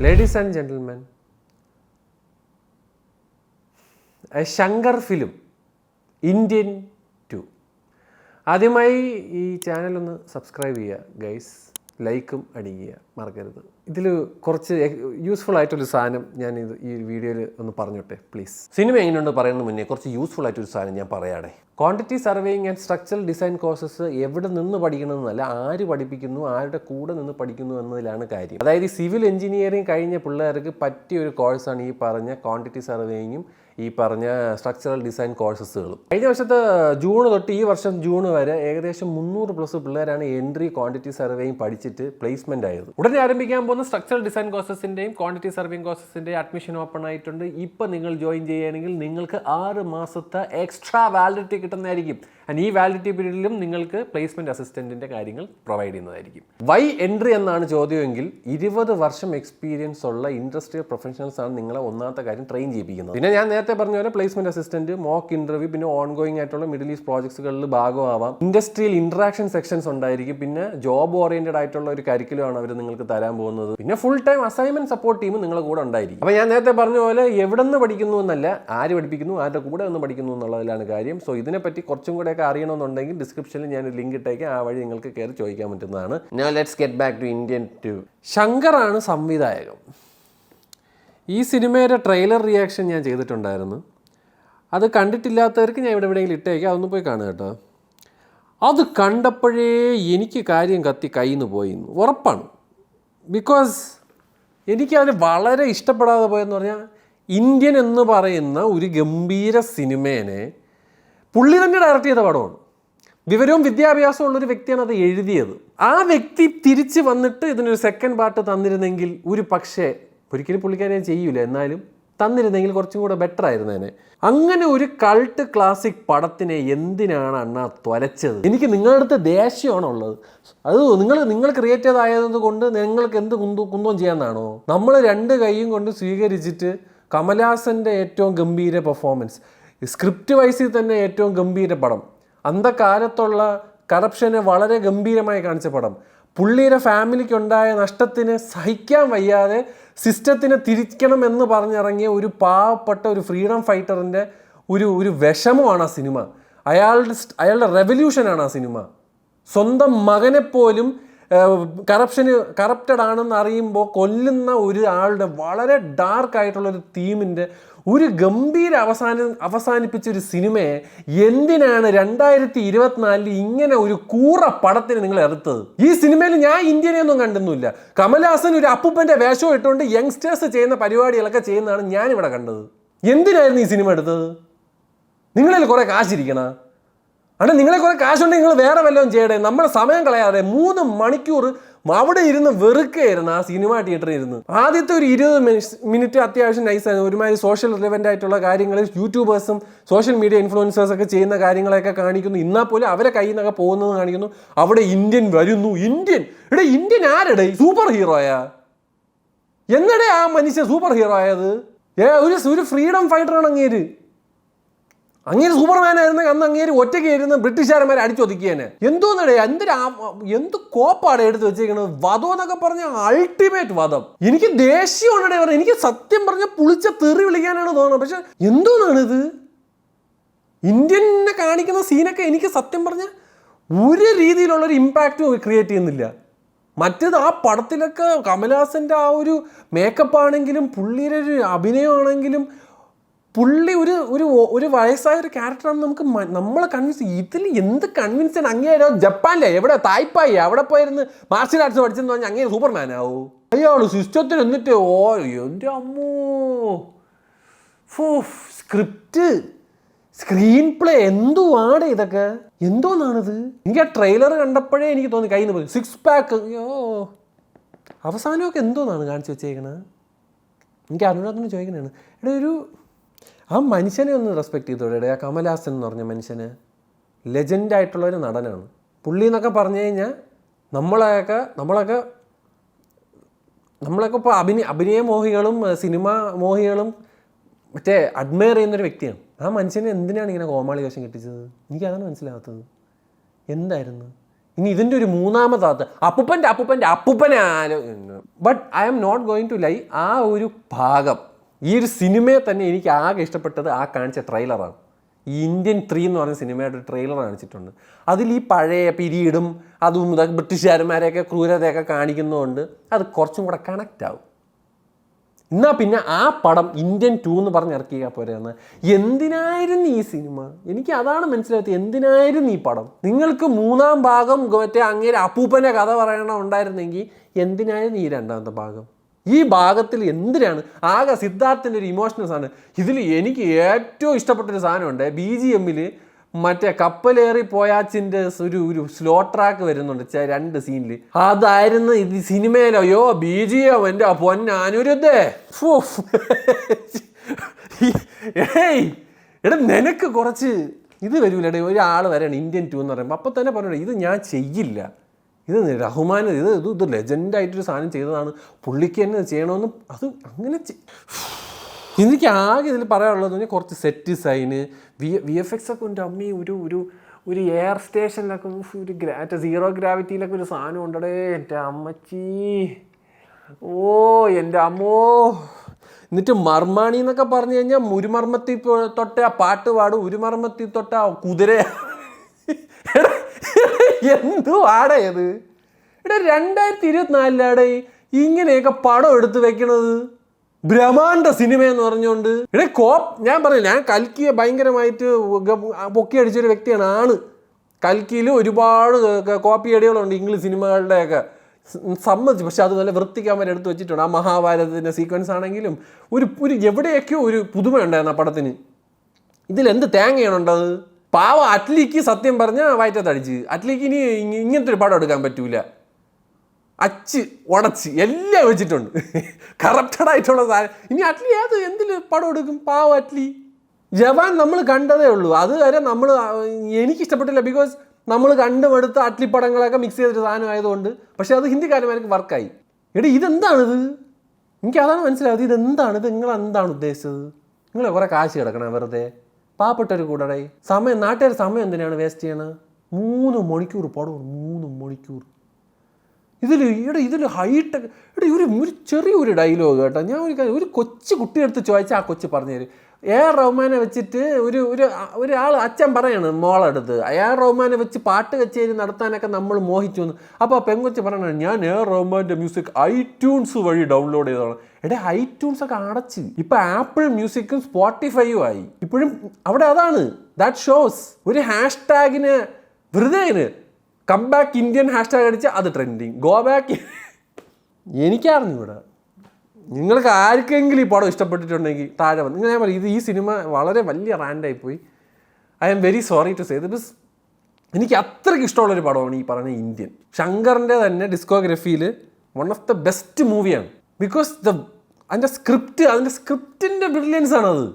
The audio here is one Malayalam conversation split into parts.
Ladies and gentlemen Shankar film Indian two ആദ്യമായി ഈ ചാനലൊന്ന് സബ്സ്ക്രൈബ് ചെയ്യുക ഗൈസ് ലൈക്കും അടിക്കുക മറക്കരുത്. ഇതിൽ കുറച്ച് യൂസ്ഫുൾ ആയിട്ടൊരു സാധനം ഞാൻ ഇത് ഈ വീഡിയോയിൽ ഒന്ന് പറഞ്ഞോട്ടെ പ്ലീസ് സിനിമ എങ്ങനെയുണ്ട് പറയുന്നതിന് മുന്നേ കുറച്ച് യൂസ്ഫുൾ ആയിട്ടൊരു സാധനം ഞാൻ പറയാടെ quantity surveying and structural design courses എവിടെ നിന്ന് പഠിക്കണമെന്നല്ല ആര് പഠിപ്പിക്കുന്നു ആരുടെ കൂടെ നിന്ന് പഠിക്കുന്നു എന്നതിലാണ് കാര്യം. അതായത് സിവിൽ എഞ്ചിനീയറിംഗ് കഴിഞ്ഞ പിള്ളേർക്ക് പറ്റിയ ഒരു കോഴ്സാണ് ഈ പറഞ്ഞ ക്വാണ്ടിറ്റി സർവേയിങ്ങും ഈ പറഞ്ഞ സ്ട്രക്ചറൽ ഡിസൈൻ കോഴ്സസുകളും കഴിഞ്ഞ വർഷത്തെ ജൂൺ തൊട്ട് ഈ വർഷം ജൂൺ വരെ ഏകദേശം മുന്നൂറ് പ്ലസ് പിള്ളേരാണ് എൻട്രി ക്വാണ്ടിറ്റി സർവേയും പഠിച്ചിട്ട് പ്ലേസ്മെന്റ് ആയത്. ഉടനെ ആരംഭിക്കാൻ പോകുന്ന സ്ട്രക്ചറൽ ഡിസൈൻ കോഴ്സസിന്റെയും ക്വാണ്ടിറ്റി സർവേയിങ് കോഴ്സസിന്റെയും അഡ്മിഷൻ ഓപ്പൺ ആയിട്ടുണ്ട്. ഇപ്പൊ നിങ്ങൾ ജോയിൻ ചെയ്യുകയാണെങ്കിൽ നിങ്ങൾക്ക് ആറ് മാസത്തെ എക്സ്ട്രാ വാലിഡിറ്റി കിട്ടുന്നതായിരിക്കും. ആൻഡ് ഈ വാലിഡിറ്റി പീരീഡിലും നിങ്ങൾക്ക് പ്ലേസ്മെന്റ് അസിസ്റ്റന്റിന്റെ കാര്യങ്ങൾ പ്രൊവൈഡ് ചെയ്യുന്നതായിരിക്കും. വൈ എൻട്രി എന്നാണ് ചോദ്യമെങ്കിൽ ഇരുപത് വർഷം എക്സ്പീരിയൻസ് ഉള്ള ഇൻഡസ്ട്രിയൽ പ്രൊഫഷണൽസ് ആണ് നിങ്ങളെ ഒന്നാമത്തെ കാര്യം ട്രെയിൻ ചെയ്യിപ്പിക്കുന്നത്. പിന്നെ ഞാൻ നേരത്തെ പറഞ്ഞ പോലെ പ്ലേസ്മെന്റ് അസിസ്റ്റന്റ് മോക്ക് ഇന്റർവ്യൂ പിന്നെ ഓൺ ഗോയിങ് ആയിട്ടുള്ള മിഡിൽ ഈസ്റ്റ് പ്രോജക്ട്സുകളിൽ ഭാഗമാവാം. ഇൻഡസ്ട്രിയൽ ഇൻട്രാക്ഷൻ സെക്ഷൻസ് ഉണ്ടായിരിക്കും. പിന്നെ ജോബ് ഓറിയന്റഡ് ആയിട്ടുള്ള ഒരു കരിക്കുലമാണ് അവർ നിങ്ങൾക്ക് തരാൻ പോകുന്നത്. പിന്നെ full time assignment support team നിങ്ങളെ കൂടെ ഉണ്ടായിരിക്കും. അപ്പോൾ ഞാൻ നേരത്തെ പറഞ്ഞ പോലെ എവിടെ നിന്ന് പഠിക്കുന്നു എന്നല്ല ആര് പഠിപ്പിക്കുന്നു ആരുടെ കൂടെ നിന്ന് പഠിക്കുന്നു എന്നുള്ളതിലാണ് കാര്യം. സോ ഇതിനെപ്പറ്റി കുറച്ചും കൂടെയൊക്കെ അറിയണമെന്നുണ്ടെങ്കിൽ ഡിസ്ക്രിപ്ഷനിൽ ഞാൻ ലിങ്ക് ഇട്ടേക്കാം. ആ വഴി നിങ്ങൾക്ക് കയറി ചോദിക്കാൻ പറ്റുന്നതാണ്. ഞാൻ let's get back to Indian two ശങ്കറാണ് സംവിധായകം ഈ സിനിമയുടെ ട്രെയിലർ റിയാക്ഷൻ ഞാൻ ചെയ്തിട്ടുണ്ടായിരുന്നു. അത് കണ്ടിട്ടില്ലാത്തവർക്ക് ഞാൻ ഇവിടെ എവിടെയെങ്കിലും ഇട്ടേക്കാം. അതൊന്ന് പോയി കാണുക കേട്ടോ. അത് കണ്ടപ്പോഴേ എനിക്ക് കാര്യം കത്തി കയ്യിൽ നിന്ന് പോയി ഉറപ്പാണ്. ബിക്കോസ് എനിക്കതിൽ വളരെ ഇഷ്ടപ്പെടാതെ പോയെന്ന് പറഞ്ഞാൽ ഇന്ത്യൻ എന്ന് പറയുന്ന ഒരു ഗംഭീര സിനിമേനെ പുള്ളി തന്നെ ഡയറക്റ്റ് ചെയ്ത പടമാണ്. വിവരവും വിദ്യാഭ്യാസവും ഉള്ളൊരു വ്യക്തിയാണ് അത് എഴുതിയത്. ആ വ്യക്തി തിരിച്ച് വന്നിട്ട് ഇതിനൊരു സെക്കൻഡ് പാർട്ട് തന്നിരുന്നെങ്കിൽ ഒരു പക്ഷേ ഒരിക്കലും പുള്ളിക്കാരെ ചെയ്യൂല. എന്നാലും തന്നിരുന്നെങ്കിൽ കുറച്ചും കൂടെ ബെറ്റർ ആയിരുന്നേനെ അങ്ങനെ ഒരു കൾട്ട് ക്ലാസിക് പടത്തിനെ എന്തിനാണ് അണ്ണ തൊലച്ചത് എനിക്ക് നിങ്ങളുടെ അടുത്ത് ദേഷ്യമാണ് ഉള്ളത്. അത് നിങ്ങൾ നിങ്ങൾ ക്രിയേറ്റ് ആയത് കൊണ്ട് നിങ്ങൾക്ക് എന്ത് കുന്തു കുന്തവും ചെയ്യാന്നാണോ? നമ്മൾ രണ്ട് കൈയും കൊണ്ട് സ്വീകരിച്ചിട്ട് കമലഹാസന്റെ ഏറ്റവും ഗംഭീര പെർഫോമൻസ് സ്ക്രിപ്റ്റ് വൈസിൽ തന്നെ ഏറ്റവും ഗംഭീര പടം. അന്ധകാലത്തുള്ള കറപ്ഷനെ വളരെ ഗംഭീരമായി കാണിച്ച പടം. പുള്ളിയുടെ ഫാമിലിക്കുണ്ടായ നഷ്ടത്തിന് സഹിക്കാൻ വയ്യാതെ സിസ്റ്റത്തിനെ തിരിക്കണം എന്ന് പറഞ്ഞിറങ്ങിയ ഒരു പാവപ്പെട്ട ഒരു ഫ്രീഡം ഫൈറ്ററിന്റെ ഒരു ഒരു വിഷമമാണ് ആ സിനിമ. അയാളുടെ അയാളുടെ റെവല്യൂഷനാണ് ആ സിനിമ. സ്വന്തം മകനെപ്പോലും പോലും കറപ്ഷന് കറപ്റ്റഡ് ആണെന്ന് അറിയുമ്പോൾ കൊല്ലുന്ന ഒരു ആളുടെ വളരെ ഡാർക്ക് ആയിട്ടുള്ള ഒരു തീമിന്റെ ഒരു ഗംഭീര അവസാന അവസാനിപ്പിച്ച ഒരു സിനിമയെ എന്തിനാണ് രണ്ടായിരത്തി ഇരുപത്തിനാലിൽ ഇങ്ങനെ ഒരു കൂറ പടത്തിന് നിങ്ങൾ എറുത്തത്? ഈ സിനിമയിൽ ഞാൻ ഇന്ത്യനെ ഒന്നും കണ്ടൊന്നുമില്ല. കമൽഹാസൻ ഒരു അപ്പൂപ്പന്റെ വേഷം ഇട്ടുകൊണ്ട് യങ്സ്റ്റേഴ്സ് ചെയ്യുന്ന പരിപാടികളൊക്കെ ചെയ്യുന്നതാണ് ഞാനിവിടെ കണ്ടത്. എന്തിനായിരുന്നു ഈ സിനിമ എടുത്തത്? നിങ്ങളിൽ കുറെ കാശിരിക്കണ? അല്ല നിങ്ങളെ കുറെ കാശുണ്ടെങ്കിൽ നിങ്ങൾ വേറെ വല്ലതും ചെയ്യടേ. നമ്മുടെ സമയം കളയാതെ മൂന്ന് മണിക്കൂർ അവിടെ ഇരുന്ന് വെറുക്കുകയായിരുന്നു ആ സിനിമ തിയേറ്ററിൽ ഇരുന്ന്. ആദ്യത്തെ ഒരു ഇരുപത് മിനിറ്റ് അത്യാവശ്യം നൈസായിരുന്നു ഒരുമാതിരി സോഷ്യൽ റിലവന്റ് ആയിട്ടുള്ള കാര്യങ്ങൾ യൂട്യൂബേഴ്സും സോഷ്യൽ മീഡിയ ഇൻഫ്ലുവൻസേഴ്സ് ഒക്കെ ചെയ്യുന്ന കാര്യങ്ങളൊക്കെ കാണിക്കുന്നു. എന്നാൽ പോലും അവരെ കയ്യിൽ നിന്നൊക്കെ പോകുന്നത് കാണിക്കുന്നു. അവിടെ ഇന്ത്യൻ വരുന്നു. ഇന്ത്യൻ? ഇവിടെ ഇന്ത്യൻ ആരുടെ? സൂപ്പർ ഹീറോയാ എന്നടേ ആ മനുഷ്യൻ സൂപ്പർ ഹീറോ ആയത്? ഏ ഒരു ഫ്രീഡം ഫൈറ്ററാണ് അങ്ങേര്. അങ്ങേര് സൂപ്പർമാൻ ആയിരുന്നു അന്ന് അങ്ങേര് ഒറ്റയ്ക്ക് ഇരുന്ന് ബ്രിട്ടീഷുകാരന്മാരെ അടിച്ചൊതുക്കിയേനെ. എന്തോന്നടേ എന്തൊരു എന്ത് കോപ്പാടെ എടുത്ത് വെച്ചേക്കണത് വധം എന്നൊക്കെ പറഞ്ഞ അൾട്ടിമേറ്റ് വധം. എനിക്ക് ദേഷ്യമാണടേ പറഞ്ഞു എനിക്ക് സത്യം പറഞ്ഞ പുളിച്ച തെറി വിളിക്കാനാണ് തോന്നുന്നത്. പക്ഷെ എന്തോന്നാണിത്? ഇന്ത്യനെ കാണിക്കുന്ന സീനൊക്കെ എനിക്ക് സത്യം പറഞ്ഞ ഒരു രീതിയിലുള്ളൊരു ഇമ്പാക്റ്റും ക്രിയേറ്റ് ചെയ്യുന്നില്ല. മറ്റേത് ആ പടത്തിലൊക്കെ കമൽഹാസന്റെ ആ ഒരു മേക്കപ്പ് ആണെങ്കിലും പുള്ളിയുടെ ഒരു അഭിനയമാണെങ്കിലും പുള്ളി ഒരു ഒരു ഒരു വയസ്സായ ഒരു ക്യാരക്ടറാണ് നമുക്ക് നമ്മളെ കൺവിൻസ് ഇതിൽ എന്ത് കൺവിൻസ് അങ്ങേരോ ജപ്പാനിലെ എവിടെ? തായ്പായി അവിടെ പോയിരുന്ന് മാർഷ്യൽ ആർട്സ് പഠിച്ചെന്ന് പറഞ്ഞാൽ അങ്ങേ സൂപ്പർമാൻ ആവൂ. അയ്യോ സിസ്റ്റത്തിൽ എന്നിട്ട് ഓ എന്റെ അമ്മോ. സ്ക്രിപ്റ്റ് സ്ക്രീൻ പ്ലേ എന്തുവാണ് ഇതൊക്കെ? എന്തോന്നാണിത്? എനിക്ക് ആ ട്രെയിലർ കണ്ടപ്പോഴേ എനിക്ക് തോന്നി കയ്യിൽ നിന്ന് പോയി. സിക്സ് പാക്ക് അയ്യോ. അവസാനമൊക്കെ എന്തോന്നാണ് കാണിച്ചു വെച്ചേക്കണത് എനിക്ക് അരുണാഥിനെ ചോദിക്കണതാണ്. എടാ ഒരു ആ മനുഷ്യനെ ഒന്ന് റെസ്പെക്ട് ചെയ്തോടെ ആ കമൽഹാസൻ എന്ന് പറഞ്ഞ മനുഷ്യന് ലെജൻഡ് ആയിട്ടുള്ള ഒരു നടനാണ്. പുള്ളി എന്നൊക്കെ പറഞ്ഞു കഴിഞ്ഞാൽ നമ്മളെയൊക്കെ നമ്മളൊക്കെ നമ്മളൊക്കെ ഇപ്പോൾ അഭിനയ മോഹികളും സിനിമ മോഹികളും മറ്റേ അഡ്മയർ ചെയ്യുന്നൊരു വ്യക്തിയാണ്. ആ മനുഷ്യനെ എന്തിനാണ് ഇങ്ങനെ കോമാളി വേഷം കെട്ടിച്ചത്? എനിക്കതാണ് മനസ്സിലാകാത്തത് എന്തായിരുന്നു? ഇനി ഇതിന്റെ ഒരു മൂന്നാമത്തെ അപ്പൂപ്പന്റെ അപ്പൂപ്പന്റെ അപ്പൂപ്പനെ ആലോ but I am not going to lie ആ ഒരു ഭാഗം ഈ ഒരു സിനിമയെ തന്നെ എനിക്ക് ആകെ ഇഷ്ടപ്പെട്ടത് ആ കാണിച്ച ട്രെയിലറാണ് ഈ ഇന്ത്യൻ ത്രീ എന്ന് പറഞ്ഞ സിനിമയുടെ ഒരു ട്രെയിലർ കാണിച്ചിട്ടുണ്ട്. അതിൽ ഈ പഴയ പിരീഡും അതും ഇതൊക്കെ ബ്രിട്ടീഷുകാരന്മാരെയൊക്കെ ക്രൂരതയൊക്കെ കാണിക്കുന്നതുകൊണ്ട് അത് കുറച്ചും കൂടെ കണക്റ്റ് ആവും. എന്നാൽ പിന്നെ ആ പടം ഇന്ത്യൻ ടു എന്ന് പറഞ്ഞ് ഇറക്കിയ പോരെന്ന്. എന്തിനായിരുന്നു ഈ സിനിമ? എനിക്ക് അതാണ് മനസ്സിലായത് എന്തിനായിരുന്നു ഈ പടം? നിങ്ങൾക്ക് മൂന്നാം ഭാഗം മറ്റേ അങ്ങേരെ അപ്പൂപ്പന്റെ കഥ പറയണം ഉണ്ടായിരുന്നെങ്കിൽ എന്തിനായിരുന്നു ഈ രണ്ടാമത്തെ ഭാഗം? ഈ ഭാഗത്തിൽ എന്തിനാണ്? ആകെ സിദ്ധാർത്ഥിന്റെ ഒരു ഇമോഷണൽ സാധനം ഇതിൽ എനിക്ക് ഏറ്റവും ഇഷ്ടപ്പെട്ടൊരു സാധനമുണ്ട്. ബി ജി എമ്മിൽ മറ്റേ കപ്പലേറി പോയാച്ചിന്റെ ഒരു ഒരു സ്ലോ ട്രാക്ക് വരുന്നുണ്ട് രണ്ട് സീനിൽ അതായിരുന്നു ഇത് സിനിമയിലോ അയ്യോ ബി ജി എം എന്റെ പൊന്നാനുരുദ്ധേ. ഏയ് എടാ നിനക്ക് കുറച്ച് ഇത് വരൂലേ ഒരാൾ വരണം ഇന്ത്യൻ ടു എന്ന് പറയുമ്പോൾ അപ്പം തന്നെ പറഞ്ഞു ഇത് ഞാൻ ചെയ്യില്ല. ഇത് റഹ്മാൻ ഇത് ഇത് ഇത് ലെജൻഡായിട്ടൊരു സാധനം ചെയ്തതാണ്. പുള്ളിക്ക് തന്നെ ചെയ്യണമെന്ന് അത് അങ്ങനെ എനിക്ക് ആകെ ഇതിൽ പറയാനുള്ളത് പറഞ്ഞാൽ കുറച്ച് സെറ്റ് ഡിസൈന് വി വി എഫ് എക്സ് ഒക്കെ ഉണ്ട്. അമ്മി ഒരു ഒരു ഒരു എയർ സ്റ്റേഷനിലൊക്കെ ഒരു ഗ്രാറ്റ സീറോ ഗ്രാവിറ്റിയിലൊക്കെ ഒരു സാധനം ഉണ്ടടേ. എന്റെ അമ്മച്ചി. ഓ എന്റെ അമ്മോ. എന്നിട്ട് മർമാണി എന്നൊക്കെ പറഞ്ഞു കഴിഞ്ഞാൽ ഉരുമർമ്മത്തിൽ തൊട്ട് ആ പാട്ട് പാടും. ഉരുമർമ്മത്തി തൊട്ട ആ കുതിര എന്തു ആടേ ഇവിടെ രണ്ടായിരത്തി ഇരുപത്തിനാലിലാടെ ഇങ്ങനെയൊക്കെ പടം എടുത്ത് വെക്കണത്. ബ്രഹ്മാണ്ട സിനിമ എന്ന് പറഞ്ഞുകൊണ്ട് ഇവിടെ കോപ്പ് ഞാൻ പറഞ്ഞു ഞാൻ കൽക്കിയെ ഭയങ്കരമായിട്ട് പൊക്കി അടിച്ചൊരു വ്യക്തിയാണ് ആണ്. കൽക്കിയിൽ ഒരുപാട് കോപ്പി അടികളുണ്ട് ഇംഗ്ലീഷ് സിനിമകളുടെയൊക്കെ. സമ്മതിച്ചു. പക്ഷെ അത് നല്ല വൃത്തിക്കാൻ വരെ എടുത്തു വെച്ചിട്ടുണ്ട്. ആ മഹാഭാരതത്തിന്റെ സീക്വൻസ് ആണെങ്കിലും ഒരു ഒരു എവിടെയൊക്കെയോ ഒരു പുതുമ ഉണ്ടായിരുന്നു ആ പടത്തിന്. ഇതിൽ എന്ത് തേങ്ങയാണുണ്ടത്? പാവ അറ്റ്ലിക്ക് സത്യം പറഞ്ഞാൽ വയറ്റത്തടിച്ച് അറ്റ്ലിക്ക് ഇനി ഇങ്ങ- ഇങ്ങനത്തെ ഒരു പടം എടുക്കാൻ പറ്റൂല. അച്ച് ഉടച്ച് എല്ലാം വെച്ചിട്ടുണ്ട്. കറപ്റ്റഡ് ആയിട്ടുള്ള സാധനം. ഇനി അറ്റ്ലി ഏത് എന്തിൽ പടം എടുക്കും? പാവം അറ്റ്ലി. ജവാൻ നമ്മൾ കണ്ടതേ ഉള്ളൂ. അതുവരെ നമ്മൾ എനിക്ക് ഇഷ്ടപ്പെട്ടില്ല ബിക്കോസ് നമ്മൾ കണ്ടുമെടുത്ത അറ്റ്ലി പടങ്ങളൊക്കെ മിക്സ് ചെയ്തൊരു സാധനം ആയതുകൊണ്ട്. പക്ഷേ അത് ഹിന്ദിക്കാരന്മാർക്ക് വർക്കായി. എടി ഇതെന്താണിത്? എനിക്ക് അതാണ് മനസ്സിലായത്. ഇതെന്താണ്? ഇത് നിങ്ങൾ എന്താണ് ഉദ്ദേശിച്ചത്? നിങ്ങൾ കുറേ കാശ് കിടക്കണം വെറുതെ. പാവപ്പെട്ടൊരു കൂടെ സമയം നാട്ടുകാർ സമയം എന്തിനാണ് വേസ്റ്റ് ചെയ്യണത് മൂന്ന് മണിക്കൂർ പടം മൂന്ന് മണിക്കൂർ. ഇതിൽ ഇവിടെ ഇതിൽ ഹൈടെക് ഇവിടെ ഒരു ഒരു ചെറിയൊരു ഡയലോഗ് കേട്ടോ. ഞാൻ ഒരു ഒരു കൊച്ചു കുട്ടിയെടുത്ത് ചോദിച്ചാൽ ആ കൊച്ചു പറഞ്ഞു തരും. എ ആർ റഹ്മാനെ വെച്ചിട്ട് ഒരു ഒരു ഒരാൾ അച്ഛൻ പറയാണ് മോളെടുത്ത് എ ആർ റഹ്മാനെ വെച്ച് പാട്ട് കച്ചേരി നടത്താനൊക്കെ നമ്മൾ മോഹിച്ചു എന്ന്. അപ്പോൾ ആ പെങ്കൊച്ച് പറയണ ഞാൻ എ ആർ റഹ്മാന്റെ മ്യൂസിക് ട്യൂൺസ് വഴി ഡൗൺലോഡ് ചെയ്തതാണ്. എടേ ഐട്യൂൺസ് ഒക്കെ അടച്ച്. ഇപ്പം ആപ്പിൾ മ്യൂസിക്കും സ്പോട്ടിഫൈയും ആയി. ഇപ്പോഴും അവിടെ അതാണ്. ദാറ്റ് ഷോസ് ഒരു ഹാഷ്ടാഗിന് വെറുതെ കം ബാക്ക് ഇന്ത്യൻ ഹാഷ്ടാഗ് അടിച്ച് അത് ട്രെൻഡിങ് ഗോ ബാക്ക് എനിക്കറിഞ്ഞൂടാ നിങ്ങൾക്ക് ആർക്കെങ്കിലും ഈ പടം ഇഷ്ടപ്പെട്ടിട്ടുണ്ടെങ്കിൽ താഴെ വന്ന് ഞാൻ പറയും ഇത് ഈ സിനിമ വളരെ വലിയ റാൻഡായി പോയി. I am very sorry to say ഇത് ബിസ് എനിക്ക് അത്രയ്ക്ക് ഇഷ്ടമുള്ളൊരു പടമാണ് ഈ പറഞ്ഞ ഇന്ത്യൻ ശങ്കറിന്റെ തന്നെ ഡിസ്കോഗ്രഫിയിൽ വൺ ഓഫ് ദ ബെസ്റ്റ് മൂവിയാണ് ബിക്കോസ് ദ അതിന്റെ സ്ക്രിപ്റ്റ് അതിന്റെ സ്ക്രിപ്റ്റിന്റെ ബ്രില്യൻസ് ആണത്.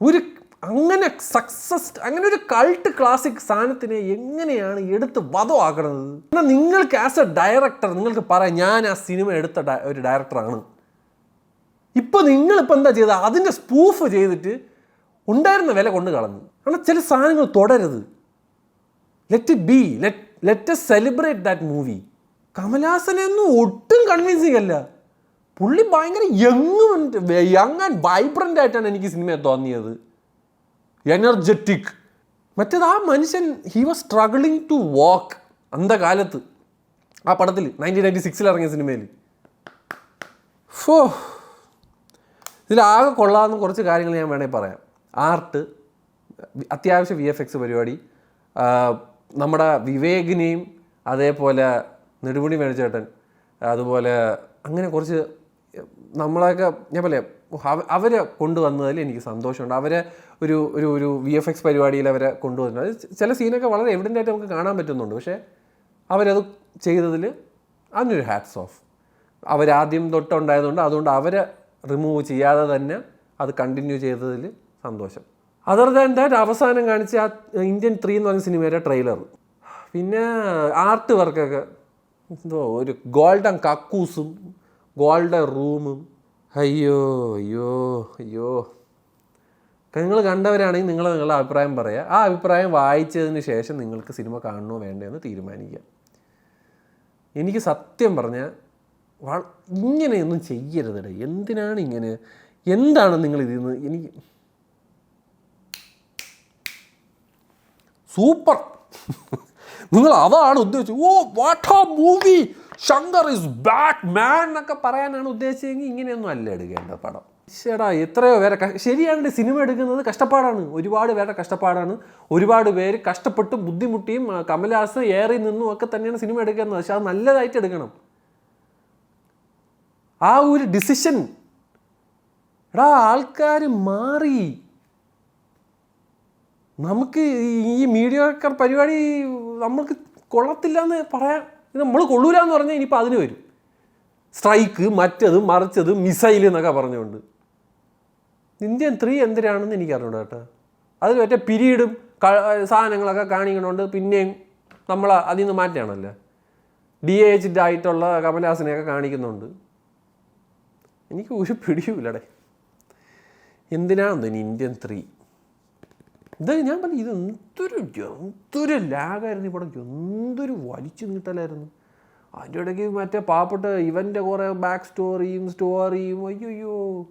ഒരു അങ്ങനെ സക്സസ് അങ്ങനെ ഒരു കൾട്ട് ക്ലാസിക് സാധനത്തിനെ എങ്ങനെയാണ് എടുത്ത് വധമാക്കണത്? എന്നാൽ നിങ്ങൾക്ക് ആസ് എ ഡയറക്ടർ നിങ്ങൾക്ക് പറയാം ഞാൻ ആ സിനിമ എടുത്ത ഒരു ഡയറക്ടറാണ് ഇപ്പോൾ നിങ്ങളിപ്പോൾ എന്താ ചെയ്തത്? അതിന്റെ സ്പൂഫ് ചെയ്തിട്ട് ഉണ്ടായിരുന്ന വില കൊണ്ട് കളഞ്ഞു. കാരണം ചില സാധനങ്ങൾ തുടരുത്. Let it be let let's celebrate that movie കമലഹാസനെ ഒന്നും ഒട്ടും കൺവിൻസിങ് അല്ല. പുള്ളി ഭയങ്കര യങ്ങും യങ് ആൻഡ് വൈബ്രന്റ് ആയിട്ടാണ് എനിക്ക് സിനിമയെ തോന്നിയത്. എനർജറ്റിക് മറ്റേത് ആ മനുഷ്യൻ he was struggling to walk അന്ധകാലത്ത്. ആ പടത്തിൽ നയന്റീൻ നയന്റി സിക്സിൽ ഇറങ്ങിയ സിനിമയിൽ. ഫോ. ഇതിലാകെ കൊള്ളാവുന്ന കുറച്ച് കാര്യങ്ങൾ ഞാൻ വേണമെങ്കിൽ പറയാം. ആർട്ട് അത്യാവശ്യം വി എഫ് എക്സ് പരിപാടി. നമ്മുടെ വിവേകിനെയും അതേപോലെ നെടുമുടി മേടിച്ചേട്ടൻ അതുപോലെ അങ്ങനെ കുറച്ച് നമ്മളെയൊക്കെ ഞാൻ പറയാം അവ- അവരെ കൊണ്ടുവന്നതിൽ എനിക്ക് സന്തോഷമുണ്ട്. അവരെ ഒരു ഒരു ഒരു വി എഫ് എക്സ് പരിപാടിയിൽ അവരെ കൊണ്ടുവന്നിട്ടുണ്ട്. ചില സീനൊക്കെ വളരെ എവിഡന്റ് ആയിട്ട് നമുക്ക് കാണാൻ പറ്റുന്നുണ്ട്. പക്ഷേ അവരത് ചെയ്തതിൽ അതിനൊരു ഹാറ്റ്സ് ഓഫ് അവരാദ്യം തൊട്ടുണ്ടായതുകൊണ്ട് അതുകൊണ്ട് അവരെ റിമൂവ് ചെയ്യാതെ തന്നെ അത് കണ്ടിന്യൂ ചെയ്തതിൽ സന്തോഷം. അതർ ദാൻ ദാറ്റ് അവസാനം കാണിച്ച ആ ഇന്ത്യൻ ത്രീ എന്ന് പറഞ്ഞ സിനിമയുടെ ട്രെയിലർ പിന്നെ ആർട്ട് വർക്കൊക്കെ എന്തോ ഒരു ഗോൾഡൻ കക്കൂസും ഗോൾഡൻ റൂമും അയ്യോ അയ്യോ അയ്യോ. നിങ്ങൾ കണ്ടവരാണെങ്കിൽ നിങ്ങൾ നിങ്ങളുടെ അഭിപ്രായം പറയുക ആ അഭിപ്രായം വായിച്ചതിന് ശേഷം നിങ്ങൾക്ക് സിനിമ കാണണോ വേണ്ടെന്ന് തീരുമാനിക്കുക എനിക്ക് സത്യം പറഞ്ഞാൽ വ- ഇങ്ങനെയൊന്നും ചെയ്യരുതട. എന്തിനാണ് ഇങ്ങനെ? എന്താണ് നിങ്ങൾ ഇതിൽ നിന്ന് എനിക്ക് സൂപ്പർ. നിങ്ങൾ അതാണ് ഉദ്ദേശിച്ചത്. ഓ what a movie. Shankar is back man എന്നൊക്കെ പറയാനാണ് ഉദ്ദേശിച്ചതെങ്കിൽ ഇങ്ങനെയൊന്നും അല്ല എടുക്കേണ്ട പടം. ശരിടാ എത്രയോ പേരെ ശരിയാണ് സിനിമ എടുക്കുന്നത് കഷ്ടപ്പാടാണ്. ഒരുപാട് പേരുടെ കഷ്ടപ്പാടാണ്. ഒരുപാട് പേര് കഷ്ടപ്പെട്ടും ബുദ്ധിമുട്ടിയും കമലാസ് ഏറി നിന്നും ഒക്കെ തന്നെയാണ് സിനിമ എടുക്കുന്നത്. പക്ഷെ അത് നല്ലതായിട്ട് എടുക്കണം. ആ ഒരു ഡിസിഷൻ എടാ ആൾക്കാർ മാറി. നമുക്ക് ഈ മീഡിയ പരിപാടി നമ്മൾക്ക് കൊള്ളത്തില്ല എന്ന് പറയാൻ ഇത് നമ്മൾ കൊള്ളൂല എന്ന് പറഞ്ഞാൽ ഇനിയിപ്പോൾ അതിന് വരും. സ്ട്രൈക്ക് മറ്റത് മറിച്ചത് മിസൈൽ എന്നൊക്കെ പറഞ്ഞുകൊണ്ട്. ഇന്ത്യൻ ത്രീ എന്തിനാണെന്ന് എനിക്ക് അറിഞ്ഞൂടാ കേട്ടോ. അതിൽ മറ്റേ പിരീഡും സാധനങ്ങളൊക്കെ കാണിക്കണോണ്ട് പിന്നെയും നമ്മൾ അതിൽ നിന്ന് മാറ്റുകയാണല്ലോ ഡി എച്ച്ഡ് ആയിട്ടുള്ള കമലഹാസനെയൊക്കെ കാണിക്കുന്നുണ്ട്. എനിക്ക് ഒരു പിടിയുമില്ലടേ. എന്തിനാണെന്ന് ഇനി ഇന്ത്യൻ ത്രീ? ഇത് ഞാൻ പറഞ്ഞു ഇത് എന്തൊരു എന്തൊരു ലാഗായിരുന്നു ഈ പടം. എന്തൊരു വലിച്ചു നീട്ടലായിരുന്നു. അതിന്റെ ഇടയ്ക്ക് മറ്റേ പാവപ്പെട്ട ഇവന്റെ കുറേ ബാക്ക് സ്റ്റോറിയും സ്റ്റോറിയും അയ്യോ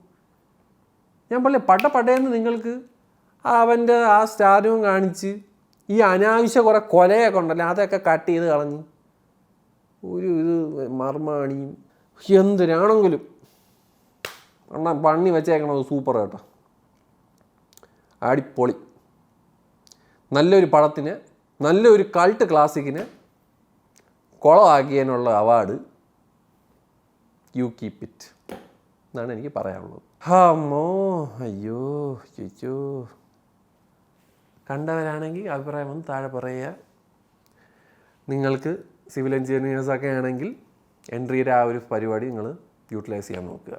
ഞാൻ പറഞ്ഞില്ലേ പട പടയെന്ന് നിങ്ങൾക്ക് അവന്റെ ആ സ്റ്റാരവും കാണിച്ച് ഈ അനാവശ്യ കുറേ കൊലയൊക്കെ ഉണ്ടല്ലോ അതൊക്കെ കട്ട് ചെയ്ത് കളഞ്ഞ് ഒരു ഇത് മർമാണിയും എന്തിനാണെങ്കിലും. എണ്ണ പണി വെച്ചേക്കണത് സൂപ്പർ കേട്ടോ. അടിപൊളി. നല്ലൊരു പടത്തിന് നല്ലൊരു കൾട്ട് ക്ലാസിക്കിന് കുളമാക്കിയതിനുള്ള അവാർഡ് യു കീപ്പ് ഇറ്റ് എന്നാണ് എനിക്ക് പറയാനുള്ളത്. ഹാമോ അയ്യോ ചേച്ചോ കണ്ടവരാണെങ്കിൽ അഭിപ്രായം ഒന്ന് താഴെ പറയുക. നിങ്ങൾക്ക് സിവിൽ എഞ്ചിനീയേഴ്സൊക്കെ ആണെങ്കിൽ എൻട്രിയുടെ ആ ഒരു പരിപാടി നിങ്ങൾ യൂട്ടിലൈസ് ചെയ്യാൻ നോക്കുക.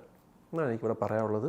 എന്നാണ് എനിക്കിവിടെ പറയാനുള്ളത്.